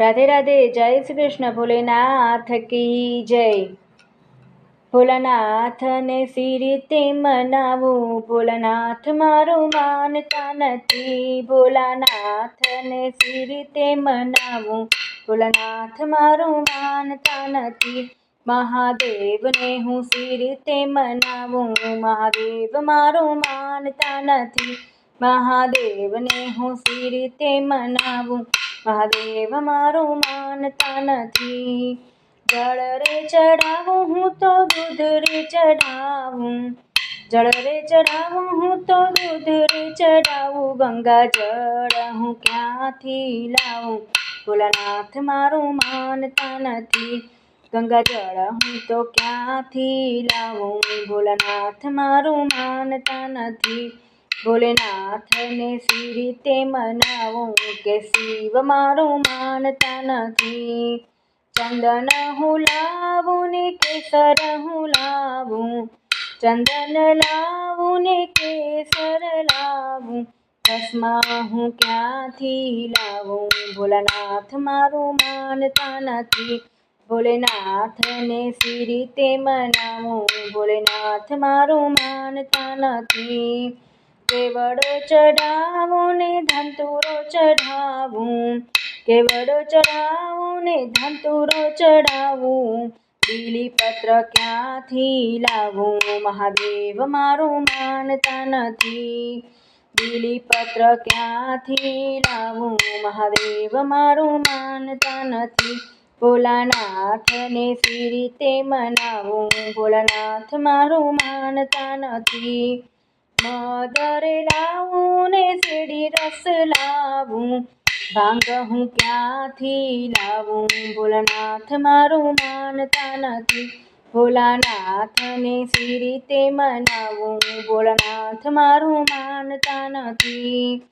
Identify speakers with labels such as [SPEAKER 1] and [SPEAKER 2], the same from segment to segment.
[SPEAKER 1] રાધે રાધે, જય શ્રી કૃષ્ણ, ભોલેનાથ કી જય. ભોલાનાથને સી રીતે મનાવું? ભોલાનાથ મારું માનતા નથી. ભોલાનાથને સી રીતે મનાવું? ભોલાનાથ મારું માનતા નથી. મહાદેવને હું સી રીતે મનાવું? મહાદેવ મારું માનતા નથી. મહાદેવને હું સી રીતે મનાવું? મહાદેવ મારું માનતા નથી જળ રે ચડાવું હું તો દૂધ રે ચડાવું જળ રે ચડાવું હું તો દૂધ રે ચડાવું ગંગા જળ હું ક્યાંથી લાવું ભોલાનાથ મારું માનતા નથી ગંગા જળ હું તો ક્યાંથી લાવું ભોલાનાથ મારું માનતા નથી ભોલેનાથને સી રીતે મનાવું કે શિવ મારું માનતા નથી ચંદન હું લાવું ને કેસર હું લાવું? ચંદન લાવું ને કેસર લાવું? ચશ્મા હું ક્યાંથી લાવું? ભોલાનાથ મારું માનતા નથી ભોલેનાથને સી રીતે મનાવું? ભોલેનાથ મારું માનતા નથી કેવડો ચઢાવું ને ધંતુરો ચઢાવું? કેવડો ચઢાવું ને ધંતુરો ચઢાવું? બીલીપત્ર ક્યાંથી લાવું? મહાદેવ મારું માનતા નથી. બીલીપત્ર ક્યાંથી લાવું? મહાદેવ મારું માનતા નથી. ભોલાનાથને સી રીતે મનાવું? ભોલાનાથ મારું માનતા નથી. મદરે લાવું ને રસ લાવું. ભાંગ હું ક્યાંથી લાવું? ભોલાનાથ મારું માનતા નથી. ભોલાનાથને સી રીતે મનાવું? ભોલાનાથ મારું માનતા નથી.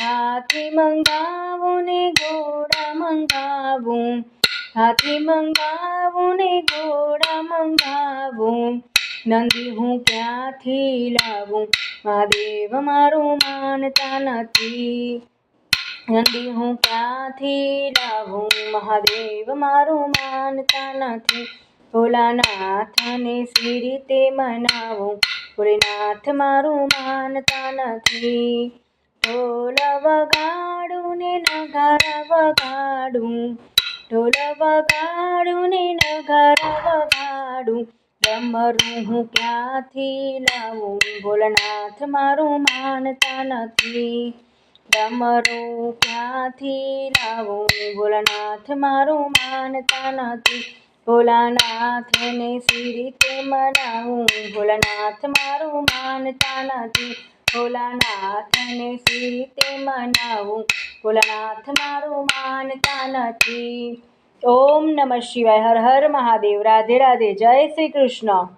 [SPEAKER 1] હાથી મંગાવું ને ઘોડા મંગાવું. હાથી મંગાવું ને ઘોડા મંગાવું. નંદી હું ક્યાંથી લાવું? મહાદેવ મારું માનતા નથી. નંદી હું ક્યાંથી લાવું? મહાદેવ મારું માનતા નથી. ભોલાનાથને સી રીતે મનાવું? ભોલેનાથ મારું માનતા નથી. ઢોલ વગાડું ને નગારા વગાડું. ઢોલ વગાડું ને નગારા વગાડું. ડમરું હું ક્યાંથી લાવું? ભોલનાથ મારું માનતા નથી. ડમરું ક્યાંથી લાવું? ભોલનાથ મારું માનતા નથી. ભોલાનાથને સી રીતે મનાવું? ભોલાનાથ મારું માનતા નથી. ભોલાનાથને સી રીતે મનાવું? ભોલાનાથ મારું માનતા નથી. ઓમ નમઃ શિવાય. હર હર મહાદેવ. રાધે રાધે. જય શ્રી કૃષ્ણ.